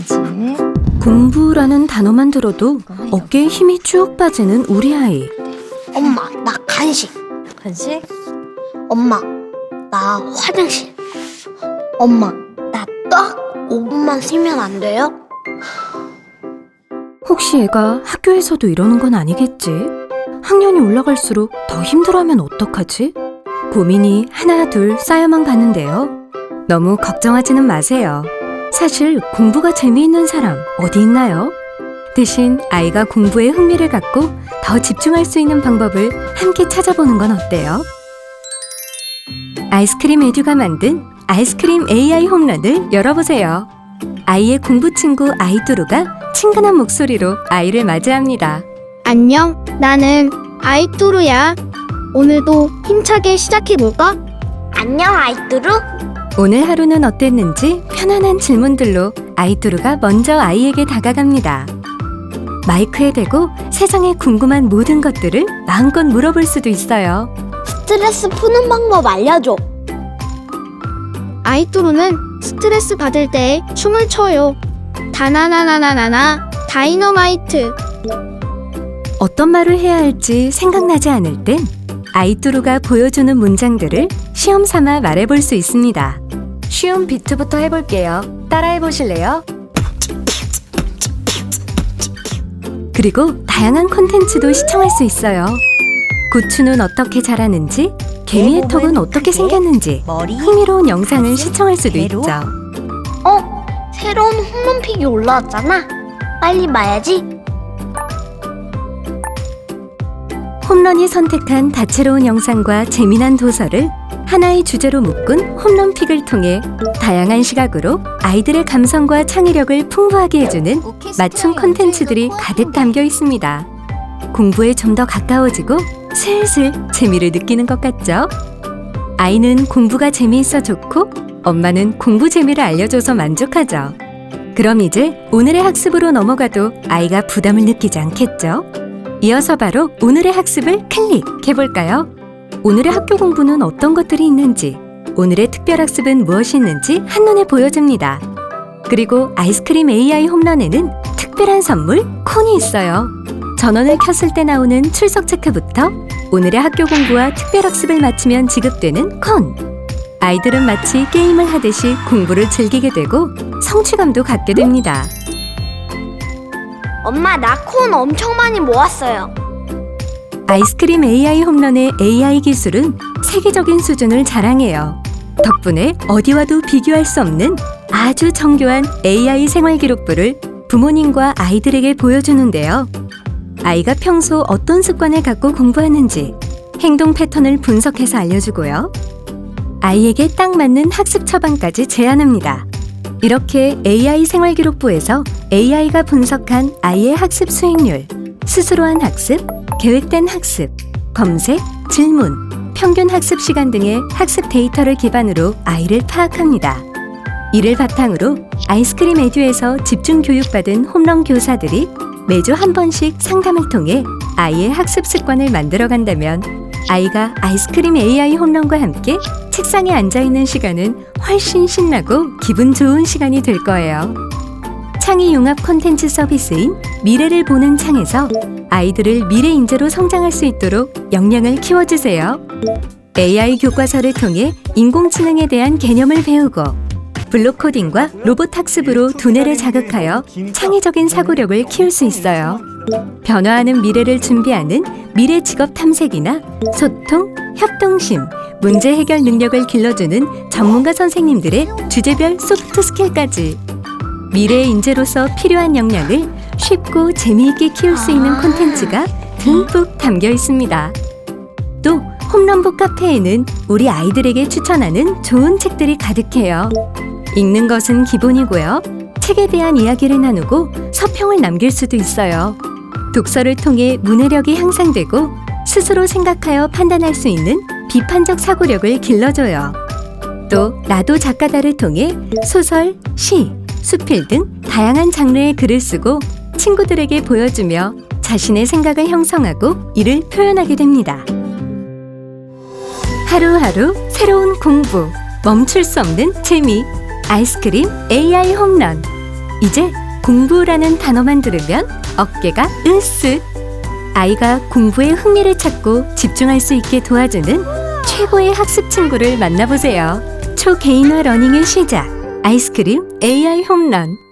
해야지. 공부라는 단어만 들어도 어깨에 힘이 쭉 빠지는 우리 아이. 엄마, 나 간식. 간식? 엄마, 나 화장실. 엄마, 나 딱 5분만 쉬면 안 돼요? 혹시 애가 학교에서도 이러는 건 아니겠지? 학년이 올라갈수록 더 힘들어하면 어떡하지? 고민이 하나 둘 쌓여만 가는데요. 너무 걱정하지는 마세요. 사실 공부가 재미있는 사람 어디 있나요? 대신 아이가 공부에 흥미를 갖고 더 집중할 수 있는 방법을 함께 찾아보는 건 어때요? 아이스크림 에듀가 만든 아이스크림 AI 홈런을 열어보세요. 아이의 공부 친구 아이뚜루가 친근한 목소리로 아이를 맞이합니다. 안녕, 나는 아이뚜루야. 오늘도 힘차게 시작해볼까? 안녕, 아이뚜루. 오늘 하루는 어땠는지 편안한 질문들로 아이뚜루가 먼저 아이에게 다가갑니다. 마이크에 대고 세상에 궁금한 모든 것들을 마음껏 물어볼 수도 있어요. 스트레스 푸는 방법 알려줘. 아이뚜루는 스트레스 받을 때 춤을 춰요. 다나나나나나나 다이너마이트. 어떤 말을 해야 할지 생각나지 않을 땐 아이뚜루가 보여주는 문장들을 시험 삼아 말해볼 수 있습니다. 쉬운 비트부터 해볼게요. 따라해 보실래요? 그리고 다양한 콘텐츠도 시청할 수 있어요. 고추는 어떻게 자라는지, 개미의 턱은 어떻게 생겼는지? 흥미로운 영상을 시청할 수도? 있죠. 어? 새로운 홈런픽이 올라왔잖아. 빨리 봐야지. 홈런이 선택한 다채로운 영상과 재미난 도서를 하나의 주제로 묶은 홈런픽을 통해 다양한 시각으로 아이들의 감성과 창의력을 풍부하게 해주는 맞춤 콘텐츠들이 가득 담겨 있습니다. 공부에 좀 더 가까워지고 슬슬 재미를 느끼는 것 같죠? 아이는 공부가 재미있어 좋고 엄마는 공부 재미를 알려줘서 만족하죠. 그럼 이제 오늘의 학습으로 넘어가도 아이가 부담을 느끼지 않겠죠? 이어서 바로 오늘의 학습을 클릭해 볼까요? 오늘의 학교 공부는 어떤 것들이 있는지, 오늘의 특별 학습은 무엇이 있는지 한눈에 보여줍니다. 그리고 아이스크림 AI 홈런에는 특별한 선물 콘이 있어요. 전원을 켰을 때 나오는 출석 체크부터 오늘의 학교 공부와 특별 학습을 마치면 지급되는 콘. 아이들은 마치 게임을 하듯이 공부를 즐기게 되고 성취감도 갖게 됩니다. 엄마, 나 콘 엄청 많이 모았어요. 아이스크림 AI 홈런의 AI 기술은 세계적인 수준을 자랑해요. 덕분에 어디와도 비교할 수 없는 아주 정교한 AI 생활 기록부를 부모님과 아이들에게 보여주는데요. 아이가 평소 어떤 습관을 갖고 공부하는지 행동 패턴을 분석해서 알려주고요. 아이에게 딱 맞는 학습 처방까지 제안합니다. 이렇게 AI 생활 기록부에서 AI가 분석한 아이의 학습 수행률, 스스로 한 학습, 계획된 학습, 검색, 질문, 평균 학습 시간 등의 학습 데이터를 기반으로 아이를 파악합니다. 이를 바탕으로 아이스크림 에듀에서 집중 교육받은 홈런 교사들이 매주 한 번씩 상담을 통해 아이의 학습 습관을 만들어 간다면 아이가 아이스크림 AI 홈런과 함께 책상에 앉아 있는 시간은 훨씬 신나고 기분 좋은 시간이 될 거예요. 창의 융합 콘텐츠 서비스인 미래를 보는 창에서 아이들을 미래 인재로 성장할 수 있도록 역량을 키워주세요. AI 교과서를 통해 인공지능에 대한 개념을 배우고 블록 코딩과 로봇 학습으로 두뇌를 자극하여 창의적인 사고력을 키울 수 있어요. 변화하는 미래를 준비하는 미래 직업 탐색이나 소통, 협동심, 문제 해결 능력을 길러주는 전문가 선생님들의 주제별 소프트 스킬까지 미래의 인재로서 필요한 역량을 쉽고 재미있게 키울 수 있는 아. 콘텐츠가 듬뿍 담겨 있습니다. 또 홈런북 카페에는 우리 아이들에게 추천하는 좋은 책들이 가득해요. 읽는 것은 기본이고요. 책에 대한 이야기를 나누고 서평을 남길 수도 있어요. 독서를 통해 문해력이 향상되고 스스로 생각하여 판단할 수 있는 비판적 사고력을 길러줘요. 또 나도 작가다를 통해 소설, 시, 수필 등 다양한 장르의 글을 쓰고 친구들에게 보여주며 자신의 생각을 형성하고 이를 표현하게 됩니다. 하루하루 새로운 공부, 멈출 수 없는 재미, 아이스크림 AI 홈런. 이제 공부라는 단어만 들으면 어깨가 으쓱. 아이가 공부에 흥미를 찾고 집중할 수 있게 도와주는 최고의 학습 친구를 만나보세요. 초개인화 러닝의 시작. 아이스크림 AI 홈런.